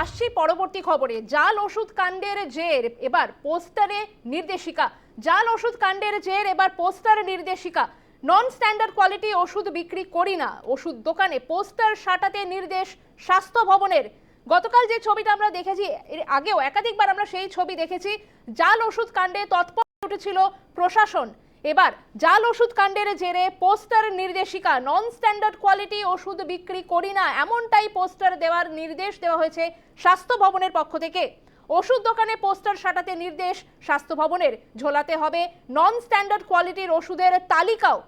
আসছি পরবর্তী খবরে। জাল ওষুধ কাণ্ডের জের, এবার পোস্টারে নির্দেশিকা। জাল ওষুধ কাণ্ডের জের, এবার পোস্টার নির্দেশিকা। নন স্ট্যান্ডার্ড কোয়ালিটি ওষুধ বিক্রি করি না। ওষুধ দোকানে পোস্টার সাটাতে নির্দেশ স্বাস্থ্য ভবনের। গতকাল যে ছবিটা আমরা দেখেছি, এর আগেও একাধিকবার আমরা সেই ছবি দেখেছি। জাল ওষুধ কাণ্ডে তৎপর উঠেছিল প্রশাসন। এবার জাল ওষুধ কাণ্ডের জেরে পোস্টার নির্দেশিকা নন স্ট্যান্ডার্ড কোয়ালিটি ওষুধ বিক্রি করি না, এমনটাই পোস্টার দেওয়ার নির্দেশ দেওয়া হয়েছে স্বাস্থ্য ভবনের পক্ষ থেকে। ওষুধ দোকানে পোস্টার সাটাতে নির্দেশ, স্বাস্থ্য ভবনের ঝোলাতে হবে নন স্ট্যান্ডার্ড কোয়ালিটির ওষুধের তালিকাও।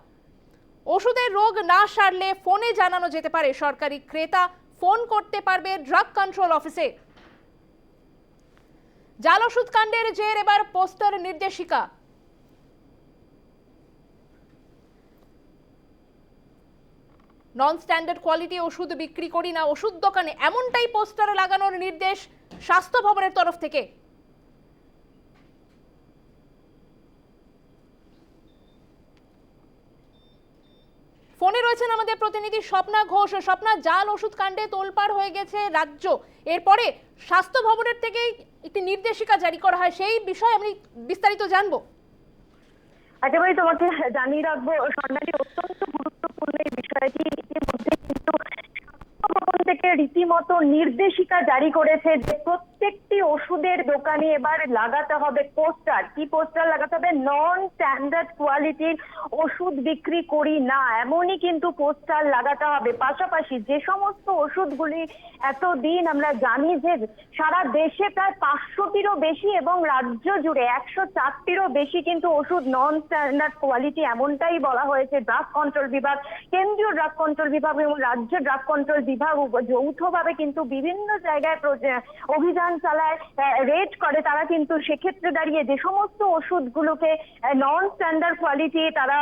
ওষুধের রোগ না সারলে ফোনে জানানো যেতে পারে, সরকারি ক্রেতা ফোন করতে পারবে ড্রাগ কন্ট্রোল অফিসে জাল ওষুধ কাণ্ডের জের এবার পোস্টার নির্দেশিকা। নন স্ট্যান্ডার্ড কোয়ালিটি ওষুধ বিক্রি করি না, ওষুধ দোকানে এমনটাই পোস্টার লাগানোর নির্দেশ স্বাস্থ্য ভবনের তরফ থেকে। ফোনে রয়েছেন আমাদের প্রতিনিধি স্বপ্না ঘোষ। স্বপ্না, জাল ওষুধ কাণ্ডে তোলপাড় হয়ে গেছে রাজ্য। এরপরে স্বাস্থ্য ভবনের থেকেই একটি নির্দেশিকা জারি করা হয়। সেই বিষয়ে আমি বিস্তারিত জানব। একেবারে তোমাকে জানিয়ে রাখব স্বর্ণালী অত্যন্ত গুরুত্বপূর্ণ এই বিষয়টি নির্দেশিকা জারি করেছে যে প্রত্যেকটি ওষুধের দোকানে এবার লাগাতে হবে পোস্টার। কি পোস্টার লাগাতে হবে? নন স্ট্যান্ডার্ড কোয়ালিটির ওষুধ বিক্রি করি না, এমনই কিন্তু পোস্টার লাগাতে হবে। পাশাপাশি যে সমস্ত ওষুধগুলি এতদিন আমরা জানি যে সারা দেশে প্রায় পাঁচশোটিরও বেশি এবং রাজ্য জুড়ে একশো চারটিরও বেশি কিন্তু ওষুধ নন স্ট্যান্ডার্ড কোয়ালিটি এমনটাই বলা হয়েছে। ড্রাগ কন্ট্রোল বিভাগ, কেন্দ্রীয় ড্রাগ কন্ট্রোল বিভাগ এবং রাজ্য ড্রাগ কন্ট্রোল বিভাগ যৌথভাবে কিন্তু বিভিন্ন জায়গায় অভিযান চালায় রেড করে, তারা কিন্তু সেক্ষেত্রে দাঁড়িয়ে যে সমস্ত ওষুধগুলোকে নন স্ট্যান্ডার্ড কোয়ালিটি তারা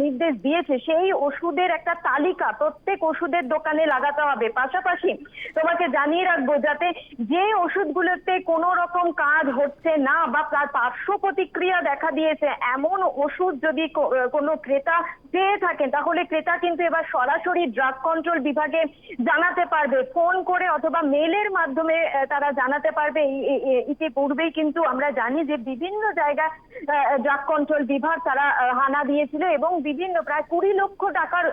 নির্দেশ দিয়েছে, সেই ওষুধের একটা তালিকা প্রত্যেক ওষুধের দোকানে লাগাতে হবে। পাশাপাশি তোমাকে জানিয়ে রাখব, যাতে যে ওষুধগুলোতে কোনো রকম কাজ হচ্ছে না বা তার পার্শ্ব প্রতিক্রিয়া দেখা দিয়েছে, এমন ওষুধ যদি কোনো ক্রেতা পেয়ে থাকেন, তাহলে ক্রেতা কিন্তু এবার সরাসরি ড্রাগ কন্ট্রোল বিভাগে জানাতে পারবে। ফোন করে অথবা মেলের মাধ্যমে তারা জানাতে পারবে। ইতিপূর্বেই কিন্তু আমরা জানি যে বিভিন্ন জায়গায় ড্রাগ কন্ট্রোল বিভাগ তারা হানা দিয়েছিল এবং বিভিন্ন প্রায় কুড়ি লক্ষ টাকার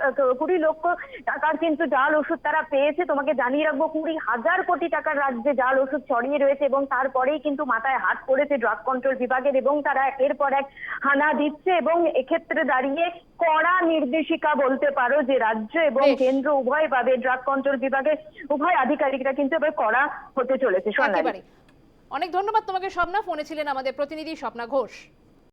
কুড়ি লক্ষ টাকার কিন্তু জাল ওষুধ তারা পেয়েছে। তোমাকে জানিয়ে রাখব কুড়ি হাজার কোটি টাকার রাজ্যে জাল ওষুধ ছড়িয়ে রয়েছে এবং তারপরেই কিন্তু মাথায় হাত পড়েছে ড্রাগ কন্ট্রোল বিভাগের এবং তারা একের পর এক হানা দিচ্ছে এবং এক্ষেত্রে দাঁড়িয়ে কড়া নির্দেশিকা বলতে পারো যে রাজ্য এবং কেন্দ্র উভয় ভাবে ড্রাগ কন্ট্রোল বিভাগের উভয় আধিকারিকরা কিন্তু এবার কড়া হতে চলেছে। অনেক ধন্যবাদ তোমাকে স্বপ্না। ফোনে ছিলেন আমাদের প্রতিনিধি স্বপ্না ঘোষ।